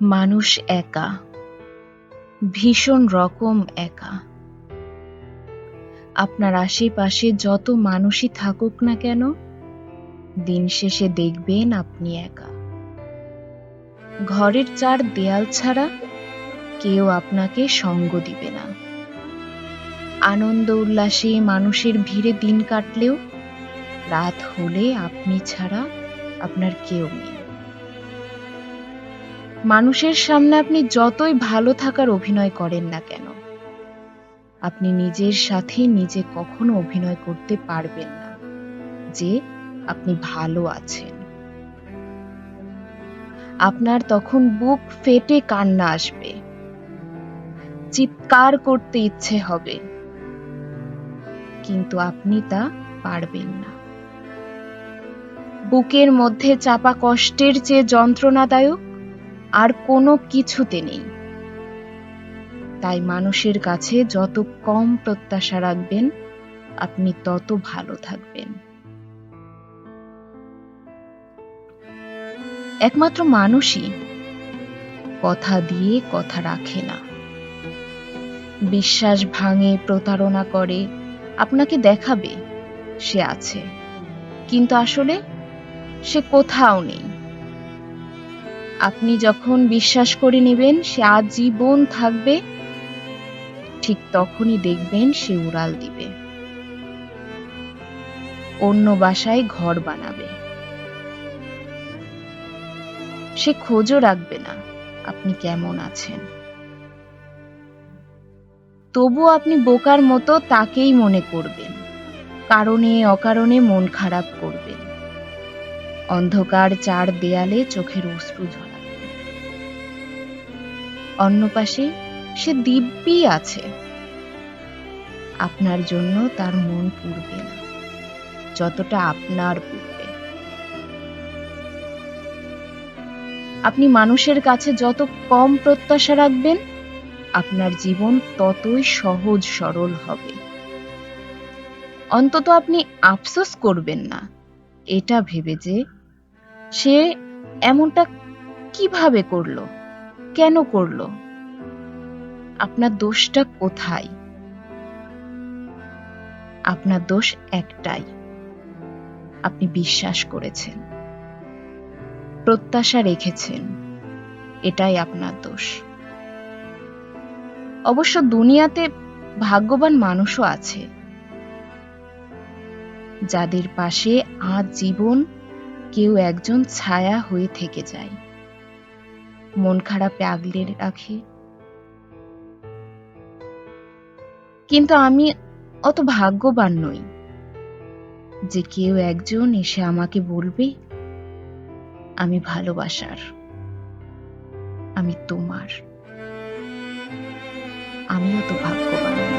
মানুষ একা, ভীষণ রকম একা। আপনার আশেপাশে যত মানুষই থাকুক না কেন, দিন শেষে দেখবেন আপনি একা। ঘরের চার দেয়াল ছাড়া কেউ আপনাকে সঙ্গ দিবে না। আনন্দ উল্লাসে মানুষের ভিড়ে দিন কাটলেও রাত হলে আপনি ছাড়া আপনার কেউ নেই। মানুষের সামনে আপনি যতই ভালো থাকার অভিনয় করেন না কেন, আপনি নিজের সাথে নিজে কখনো অভিনয় করতে পারবেন না যে আপনি ভালো আছেন। আপনার তখন বুক ফেটে কান্না আসবে। চিৎকার করতে ইচ্ছে হবে। কিন্তু আপনি তা পারবেন না। বুকের মধ্যে চাপা কষ্টের চেয়ে যন্ত্রণাদায়ক আর কোনো কিছুতে নেই। তাই মানুষের কাছে যত কম প্রত্যাশা রাখবেন, আপনি তত ভালো থাকবেন। একমাত্র মানুষই কথা দিয়ে কথা রাখে না। বিশ্বাস ভাঙে, প্রতারণা করে, আপনাকে দেখাবে সে আছে। কিন্তু আসলে সে কোথাও নেই। আপনি যখন বিশ্বাস করে নেবেন, সে আজীবন থাকবে। ঠিক তখনই দেখবেন সে উড়াল দিবে। অন্য বাসায় ঘর বানাবে। সে খোঁজও রাখবে না, আপনি কেমন আছেন। তবু আপনি বোকার মতো তাকেই মনে করবেন, কারণে অকারণে মন খারাপ করবেন। অন্ধকার চার দেয়ালে চোখের অশ্রু ঝরাবেন অন্য পাশে সে দিব্যি আছে। আপনার জন্য তার মন পুড়বে না, যতটা আপনার পুড়বে। আপনি মানুষের কাছে যত কম প্রত্যাশা রাখবেন, আপনার জীবন ততই সহজ সরল হবে। অন্তত আপনি আফসোস করবেন না, এটা ভেবে যে সে এমনটা কীভাবে করল? কেন করল? আপনার দোষটা কোথায়? আপনার দোষ একটাই। আপনি বিশ্বাস করেছেন। প্রত্যাশা রেখেছেন। এটাই আপনার দোষ। অবশ্য দুনিয়াতে ভাগ্যবান মানুষও আছে। যাদের পাশে আজ জীবন কেউ একজন ছায়া হয়ে থেকে যায়। মন খারাপে আগলে রাখে। কিন্তু আমি অত ভাগ্যবান নই যে কেউ একজন এসে আমাকে বলবে, আমি ভালোবাসার। আমি তোমার। আমিও তো ভাব